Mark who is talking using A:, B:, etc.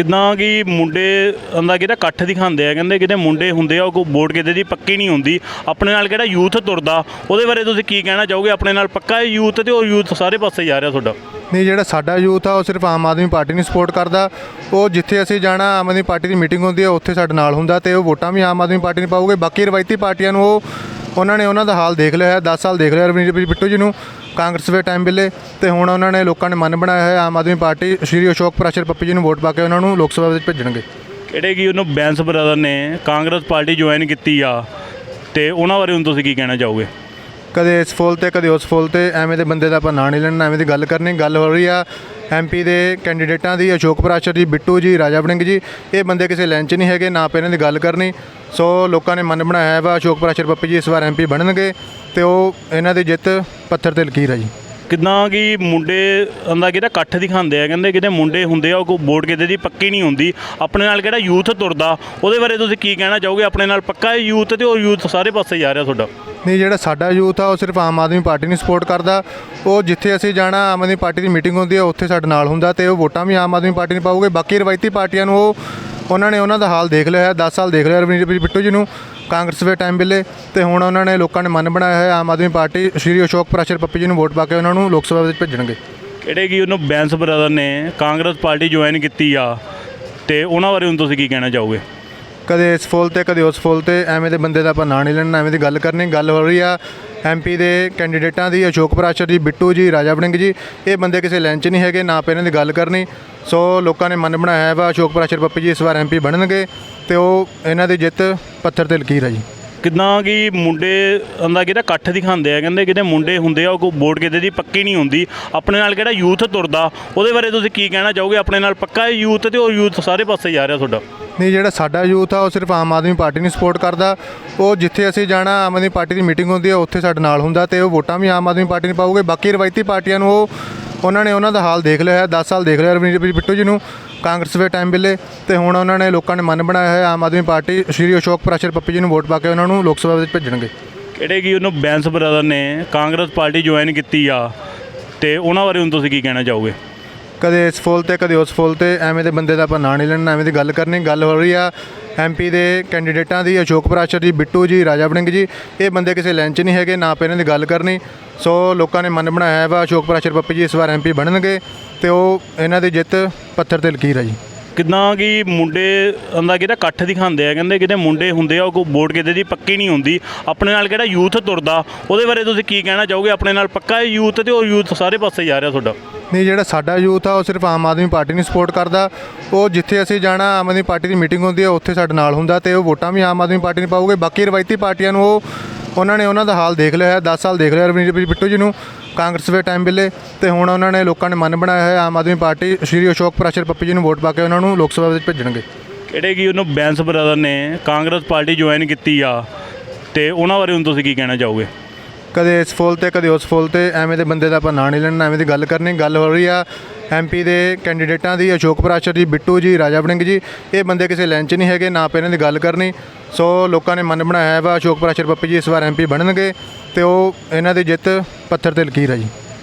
A: ਕਿਦਾਂ ਕਿ ਮੁੰਡੇ ਦਾ ਕਿਹੜਾ ਇਕੱਠ ਦਿਖਾਉਂਦੇ ਆ, ਕਹਿੰਦੇ ਕਿਤੇ ਮੁੰਡੇ ਹੁੰਦੇ ਆ, ਉਹ ਵੋਟ ਕਿਤੇ ਦੀ ਪੱਕੀ ਨਹੀਂ ਹੁੰਦੀ। ਆਪਣੇ ਨਾਲ ਕਿਹੜਾ ਯੂਥ ਤੁਰਦਾ? ਉਹਦੇ ਬਾਰੇ ਤੁਸੀਂ ਕੀ ਕਹਿਣਾ ਚਾਹੋਗੇ? ਆਪਣੇ ਨਾਲ ਪੱਕਾ ਯੂਥ ਤੇ ਉਹ ਯੂਥ ਸਾਰੇ ਪਾਸੇ ਜਾ ਰਿਹਾ ਤੁਹਾਡਾ?
B: ਨਹੀਂ, ਜਿਹੜਾ ਸਾਡਾ ਯੂਥ ਆ, ਉਹ ਸਿਰਫ ਆਮ ਆਦਮੀ ਪਾਰਟੀ ਨੂੰ ਸਪੋਰਟ ਕਰਦਾ। ਉਹ ਜਿੱਥੇ ਅਸੀਂ ਜਾਣਾ, ਆਮ ਆਦਮੀ ਪਾਰਟੀ ਦੀ ਮੀਟਿੰਗ ਹੁੰਦੀ ਹੈ ਉੱਥੇ ਸਾਡੇ ਨਾਲ ਹੁੰਦਾ ਤੇ ਉਹ ਵੋਟਾਂ ਵੀ ਆਮ ਆਦਮੀ ਪਾਰਟੀ ਨੂੰ ਪਾਉਗੇ ਬਾਕੀ ਰਵਾਇਤੀ ਪਾਰਟੀਆਂ ਨੂੰ ਉਹ ਉਹਨਾਂ ਨੇ ਉਹਨਾਂ ਦਾ ਹਾਲ ਦੇਖ ਲਿਆ ਹੈ 10 ਸਾਲ ਦੇਖ ਲਿਆ ਰਵਨੀਤ ਬਿੱਟੂ ਜੀ ਨੂੰ ਕਾਂਗਰਸ ਦੇ ਟਾਈਮ ਵੇਲੇ ਤੇ ਹੁਣ ਉਹਨਾਂ ਨੇ ਲੋਕਾਂ ਨੇ ਮਨ ਬਣਾਇਆ ਹੈ ਆਮ ਆਦਮੀ ਪਾਰਟੀ ਸ਼੍ਰੀ ਅਸ਼ੋਕ ਪ੍ਰਸ਼ਰ ਪੱਪੀ ਜੀ ਨੂੰ ਵੋਟ ਪਾ ਕੇ ਉਹਨਾਂ ਨੂੰ ਲੋਕ ਸਭਾ ਵਿੱਚ ਭੇਜਣਗੇ।
A: ਕਿਹੜੇ ਕਿ ਉਹਨੂੰ ਬੈਂਸ ਬ੍ਰਦਰ ਨੇ ਕਾਂਗਰਸ ਪਾਰਟੀ ਜੁਆਇਨ ਕੀਤੀ ਆ ਤੇ ਉਹਨਾਂ ਬਾਰੇ ਹੁਣ ਤੁਸੀਂ ਕੀ ਕਹਿਣਾ ਚਾਹੋਗੇ?
B: ਕਦੇ ਇਸ ਫੁੱਲ ਤੇ ਕਦੇ ਉਸ ਫੁੱਲ ਤੇ ਐਵੇਂ ਦੇ ਬੰਦੇ ਦਾ ਆਪਾਂ ਨਾਂ ਨਹੀਂ ਲੈਣਾ ਐਵੇਂ ਦੀ ਗੱਲ ਕਰਨੀ। ਗੱਲ ਹੋ ਰਹੀ ਆ ਐਮਪੀ ਦੇ ਕੈਂਡੀਡੇਟਾਂ ਦੀ ਅਸ਼ੋਕ ਪ੍ਰਾਸ਼ਰ ਜੀ ਬਿੱਟੂ ਜੀ ਰਾਜਾ ਵੜਿੰਗ ਜੀ ਇਹ ਬੰਦੇ ਕਿਸੇ ਲਾਈਨ 'ਚ ਨਹੀਂ ਹੈਗੇ ਨਾ ਇਹਨਾਂ ਦੀ ਗੱਲ ਕਰਨੀ। ਸੋ ਲੋਕਾਂ ਨੇ ਮਨ ਬਣਾਇਆ ਹੈ ਵਾ ਅਸ਼ੋਕ ਪ੍ਰਾਸ਼ਰ ਪੱਪੀ ਜੀ ਇਸ ਵਾਰ ਐਮਪੀ ਬਣਨਗੇ ਤੇ ਉਹ ਇਹਨਾਂ ਦੀ ਜਿੱਤ ਪੱਥਰ ਤੇ ਲਕੀਰ ਹੈ ਜੀ।
A: ਕਿਦਾਂ ਕਿ ਮੁੰਡੇ ਦਾ ਕਿਹੜਾ ਇਕੱਠ ਦਿਖਾਉਂਦੇ ਆ ਕਹਿੰਦੇ ਕਿਤੇ ਮੁੰਡੇ ਹੁੰਦੇ ਆ ਉਹ ਵੋਟ ਕਿਤੇ ਦੀ ਪੱਕੀ ਨਹੀਂ ਹੁੰਦੀ। ਆਪਣੇ ਨਾਲ ਕਿਹੜਾ ਯੂਥ ਤੁਰਦਾ? ਉਹਦੇ ਬਾਰੇ ਤੁਸੀਂ ਕੀ ਕਹਿਣਾ ਚਾਹੋਗੇ? ਆਪਣੇ ਨਾਲ ਪੱਕਾ ਯੂਥ ਤੇ ਉਹ ਯੂਥ ਸਾਰੇ ਪਾਸੇ ਜਾ ਰਿਹਾ ਤੁਹਾਡਾ?
B: ਨਹੀਂ ਜਿਹੜਾ ਸਾਡਾ ਯੂਥ ਆ ਉਹ ਸਿਰਫ ਆਮ ਆਦਮੀ ਪਾਰਟੀ ਨੂੰ ਸਪੋਰਟ ਕਰਦਾ। ਉਹ ਜਿੱਥੇ ਅਸੀਂ ਜਾਣਾ ਆਮ ਆਦਮੀ ਪਾਰਟੀ ਦੀ ਮੀਟਿੰਗ ਹੁੰਦੀ ਹੈ ਉੱਥੇ ਸਾਡੇ ਨਾਲ ਹੁੰਦਾ ਤੇ ਉਹ ਵੋਟਾਂ ਵੀ ਆਮ ਆਦਮੀ ਪਾਰਟੀ ਨੂੰ ਪਾਉਗੇ ਬਾਕੀ ਰਵਾਇਤੀ ਪਾਰਟੀਆਂ ਨੂੰ ਉਹ ਉਹਨਾਂ ਨੇ ਉਹਨਾਂ ਦਾ ਹਾਲ ਦੇਖ ਲਿਆ ਹੈ 10 ਸਾਲ ਦੇਖ ਲਿਆ ਰਵਨੀਤ ਬਿੱਟੂ ਜੀ ਨੂੰ ਕਾਂਗਰਸ ਦੇ ਟਾਈਮ ਵੇਲੇ ਤੇ ਹੁਣ ਉਹਨਾਂ ਨੇ ਲੋਕਾਂ ਨੇ ਮਨ ਬਣਾਇਆ ਹੈ ਆਮ ਆਦਮੀ ਪਾਰਟੀ ਸ਼੍ਰੀ ਅਸ਼ੋਕ ਪ੍ਰਸ਼ਰ ਪੱਪੀ ਜੀ ਨੂੰ ਵੋਟ ਪਾ ਕੇ ਉਹਨਾਂ ਨੂੰ ਲੋਕ ਸਭਾ ਵਿੱਚ ਭੇਜਣਗੇ।
A: ਕਿਹੜੇ ਕਿ ਉਹਨੂੰ ਬੈਂਸ ਬ੍ਰਦਰ ਨੇ ਕਾਂਗਰਸ ਪਾਰਟੀ ਜੁਆਇਨ ਕੀਤੀ ਆ ਤੇ ਉਹਨਾਂ ਬਾਰੇ ਹੁਣ ਤੁਸੀਂ ਕੀ ਕਹਿਣਾ ਚਾਹੋਗੇ?
B: ਕਦੇ ਇਸ ਫੁੱਲ ਤੇ ਕਦੇ ਉਸ ਫੁੱਲ ਤੇ ਐਵੇਂ ਦੇ ਬੰਦੇ ਦਾ ਆਪਾਂ ਨਾਂ ਨਹੀਂ ਲੈਣਾ ਐਵੇਂ ਦੀ ਗੱਲ ਕਰਨੀ ਗੱਲ ਹੋ ਰਹੀ ਆ। ਐਮਪੀ ਦੇ ਕੈਂਡੀਡੇਟਾਂ ਦੀ, ਅਸ਼ੋਕ ਪ੍ਰਾਸ਼ਰ ਜੀ, ਬਿੱਟੂ ਜੀ, ਰਾਜਾ ਵੜਿੰਗ ਜੀ, ਇਹ ਬੰਦੇ ਕਿਸੇ ਲਾਈਨ 'ਚ ਨਹੀਂ ਹੈਗੇ, ਨਾ ਆਪਾਂ ਇਹਨਾਂ ਦੀ ਗੱਲ ਕਰਨੀ। ਸੋ ਲੋਕਾਂ ਨੇ ਮਨ ਬਣਾਇਆ ਹੈ ਵਾ, ਅਸ਼ੋਕ ਪ੍ਰਾਸ਼ਰ ਪੱਪੀ ਜੀ ਇਸ ਵਾਰ ਐਮਪੀ ਬਣਨਗੇ ਤੇ ਉਹ ਇਹਨਾਂ ਦੀ ਜਿੱਤ ਪੱਥਰ ਤੇ ਲਕੀਰ ਹੈ ਜੀ।
A: ਕਿਦਾਂ ਕਿ ਮੁੰਡੇ ਅੰਦਾ ਕਿਹਦਾ ਇਕੱਠ ਦਿਖਾਉਂਦੇ ਆ, ਕਹਿੰਦੇ ਕਿਤੇ ਮੁੰਡੇ ਹੁੰਦੇ ਆ, ਉਹ ਵੋਟ ਕਿਤੇ ਦੀ ਪੱਕੀ ਨਹੀਂ ਹੁੰਦੀ। ਆਪਣੇ ਨਾਲ ਕਿਹੜਾ ਯੂਥ ਤੁਰਦਾ? ਉਹਦੇ ਬਾਰੇ ਤੁਸੀਂ ਕੀ ਕਹਿਣਾ ਚਾਹੋਗੇ? ਆਪਣੇ ਨਾਲ ਪੱਕਾ ਯੂਥ ਤੇ ਉਹ ਯੂਥ ਸਾਰੇ ਪਾਸੇ ਜਾ ਰਿਹਾ ਤੁਹਾਡਾ?
B: ਨਹੀਂ, ਜਿਹੜਾ ਸਾਡਾ ਯੂਥ ਆ, ਉਹ ਸਿਰਫ ਆਮ ਆਦਮੀ ਪਾਰਟੀ ਨੂੰ ਸਪੋਰਟ ਕਰਦਾ। ਉਹ ਜਿੱਥੇ ਅਸੀਂ ਜਾਣਾ, ਆਮ ਆਦਮੀ ਪਾਰਟੀ ਦੀ ਮੀਟਿੰਗ ਹੁੰਦੀ ਹੈ ਉੱਥੇ ਸਾਡੇ ਨਾਲ ਹੁੰਦਾ ਤੇ ਉਹ ਵੋਟਾਂ ਵੀ ਆਮ ਆਦਮੀ ਪਾਰਟੀ ਨੂੰ ਪਾਉਗੇ ਬਾਕੀ ਰਵਾਇਤੀ ਪਾਰਟੀਆਂ ਨੂੰ ਉਹ, ਉਹਨਾਂ ਨੇ ਉਹਨਾਂ ਦਾ ਹਾਲ ਦੇਖ ਲਿਆ ਹੈ 10 ਸਾਲ ਦੇਖ ਲਿਆ ਰਵਨੀਤ ਬਿੱਟੂ ਜੀ ਨੂੰ। ਕਾਂਗਰਸ ਦੇ ਟਾਈਮ ਵੇਲੇ ਤੇ ਹੁਣ ਉਹਨਾਂ ਨੇ ਲੋਕਾਂ ਨੇ ਮਨ ਬਣਾਇਆ ਹੈ ਆਮ ਆਦਮੀ ਪਾਰਟੀ ਸ਼੍ਰੀ ਅਸ਼ੋਕ ਪ੍ਰਸ਼ਰ ਪੱਪੀ ਜੀ ਨੂੰ ਵੋਟ ਪਾ ਕੇ ਉਹਨਾਂ ਨੂੰ ਲੋਕ ਸਭਾ ਵਿੱਚ ਭੇਜਣਗੇ।
A: ਕਿਹੜੇ ਕਿ ਉਹਨੂੰ ਬੈਂਸ ਬ੍ਰਦਰ ਨੇ ਕਾਂਗਰਸ ਪਾਰਟੀ ਜੁਆਇਨ ਕੀਤੀ ਆ ਤੇ ਉਹਨਾਂ ਬਾਰੇ ਹੁਣ ਤੁਸੀਂ ਕੀ ਕਹਿਣਾ ਚਾਹੋਗੇ?
B: ਕਦੇ ਇਸ ਫੁੱਲ ਤੇ, ਕਦੇ ਉਸ ਫੁੱਲ ਤੇ, ਐਵੇਂ ਦੇ ਬੰਦੇ ਦਾ ਆਪਾਂ ਨਾਂ ਨਹੀਂ ਲੈਣਾ, ਐਵੇਂ ਦੀ ਗੱਲ ਕਰਨੀ। ਗੱਲ ਹੋ ਰਹੀ ਆ ਐਮਪੀ ਦੇ ਕੈਂਡੀਡੇਟਾਂ ਦੀ, ਅਸ਼ੋਕ ਪ੍ਰਾਸ਼ਰ ਜੀ, ਬਿੱਟੂ ਜੀ, ਰਾਜਾ ਵੜਿੰਗ ਜੀ। ਇਹ ਬੰਦੇ ਕਿਸੇ ਲਾਈਨ 'ਚ ਨਹੀਂ ਹੈਗੇ, ਨਾ ਆਪਾਂ ਇਹਨਾਂ ਦੀ ਗੱਲ ਕਰਨੀ। ਸੋ ਲੋਕਾਂ ਨੇ ਮਨ ਬਣਾਇਆ ਵਾ, ਅਸ਼ੋਕ ਪ੍ਰਾਸ਼ਰ ਪੱਪੀ ਜੀ ਇਸ ਵਾਰ ਐਮਪੀ ਬਣਨਗੇ ਤੇ ਉਹ ਇਹਨਾਂ ਦੀ ਜਿੱਤ ਪੱਥਰ ਤੇ ਲਕੀਰ ਹੈ ਜੀ।
A: ਕਿਦਾਂ ਕਿ ਮੁੰਡੇ ਦਾ ਕਿਹੜਾ ਇਕੱਠ ਦਿਖਾਉਂਦੇ ਆ, ਕਹਿੰਦੇ ਕਿਤੇ ਮੁੰਡੇ ਹੁੰਦੇ ਆ, ਉਹ ਵੋਟ ਕਿਤੇ ਦੀ ਪੱਕੀ ਨਹੀਂ ਹੁੰਦੀ। ਆਪਣੇ ਨਾਲ ਕਿਹੜਾ ਯੂਥ ਤੁਰਦਾ, ਉਹਦੇ ਬਾਰੇ ਤੁਸੀਂ ਕੀ ਕਹਿਣਾ ਚਾਹੋਗੇ? ਆਪਣੇ ਨਾਲ ਪੱਕਾ ਯੂਥ ਤੇ ਉਹ ਯੂਥ ਸਾਰੇ ਪਾਸੇ ਜਾ ਰਿਹਾ ਤੁਹਾਡਾ?
B: ਨਹੀਂ, ਜਿਹੜਾ ਸਾਡਾ ਯੂਥ ਆ, ਉਹ ਸਿਰਫ ਆਮ ਆਦਮੀ ਪਾਰਟੀ ਨੂੰ ਸਪੋਰਟ ਕਰਦਾ। ਉਹ ਜਿੱਥੇ ਅਸੀਂ ਜਾਣਾ, ਆਮ ਆਦਮੀ ਪਾਰਟੀ ਦੀ ਮੀਟਿੰਗ ਹੁੰਦੀ ਹੈ ਉੱਥੇ ਸਾਡੇ ਨਾਲ ਹੁੰਦਾ ਤੇ ਉਹ ਵੋਟਾਂ ਵੀ ਆਮ ਆਦਮੀ ਪਾਰਟੀ ਨੂੰ ਪਾਉਗੇ ਬਾਕੀ ਰਵਾਇਤੀ ਪਾਰਟੀਆਂ ਨੂੰ ਉਹ, ਉਹਨਾਂ ਨੇ ਉਹਨਾਂ ਦਾ ਹਾਲ ਦੇਖ ਲਿਆ ਹੈ 10 ਸਾਲ ਦੇਖ ਲਿਆ ਰਵਨੀਤ ਬਿੱਟੂ ਜੀ ਨੂੰ। ਕਾਂਗਰਸ ਦੇ ਟਾਈਮ ਵੇਲੇ ਤੇ ਹੁਣ ਉਹਨਾਂ ਨੇ ਲੋਕਾਂ ਨੇ ਮਨ ਬਣਾਇਆ ਹੈ ਆਮ ਆਦਮੀ ਪਾਰਟੀ, ਸ਼੍ਰੀ ਅਸ਼ੋਕ ਪ੍ਰਸ਼ਰ ਪੱਪੀ ਜੀ ਨੂੰ ਵੋਟ ਪਾ ਕੇ ਉਹਨਾਂ ਨੂੰ ਲੋਕ ਸਭਾ ਵਿੱਚ ਭੇਜਣਗੇ।
A: ਕਿਹੜੇ ਕਿ ਉਹਨੂੰ ਬੈਂਸ ਬ੍ਰਦਰ ਨੇ ਕਾਂਗਰਸ ਪਾਰਟੀ ਜੁਆਇਨ ਕੀਤੀ ਆ ਤੇ ਉਹਨਾਂ ਬਾਰੇ ਹੁਣ ਤੁਸੀਂ ਕੀ ਕਹਿਣਾ ਚਾਹੋਗੇ?
B: ਕਦੇ ਇਸ ਫੁੱਲ ਤੇ, ਕਦੇ ਉਸ ਫੁੱਲ ਤੇ, ਐਵੇਂ ਦੇ ਬੰਦੇ ਦਾ ਆਪਾਂ ਨਾਂ ਨਹੀਂ ਲੈਣਾ, ਐਵੇਂ ਦੀ ਗੱਲ ਕਰਨੀ। ਗੱਲ ਹੋ ਰਹੀ ਆ ਐਮਪੀ ਦੇ ਕੈਂਡੀਡੇਟਾਂ ਦੀ, ਅਸ਼ੋਕ ਪ੍ਰਾਸ਼ਰ ਜੀ, ਬਿੱਟੂ ਜੀ, ਰਾਜਾ ਵੜਿੰਗ ਜੀ। ਇਹ ਬੰਦੇ ਕਿਸੇ ਲਾਈਨ 'ਚ ਨਹੀਂ ਹੈਗੇ, ਨਾ ਪੇ ਇਹਨਾਂ ਦੀ ਗੱਲ ਕਰਨੀ। ਸੋ ਲੋਕਾਂ ਨੇ ਮਨ ਬਣਾਇਆ ਵਾ ਅਸ਼ੋਕ ਪ੍ਰਾਸ਼ਰ ਪੱਪੀ ਜੀ ਇਸ ਵਾਰ ਐਮਪੀ ਬਣਨਗੇ ਤੇ ਉਹ ਇਹਨਾਂ ਦੀ ਜਿੱਤ ਪੱਥਰ ਤੇ ਲਕੀਰ ਹੈ ਜੀ।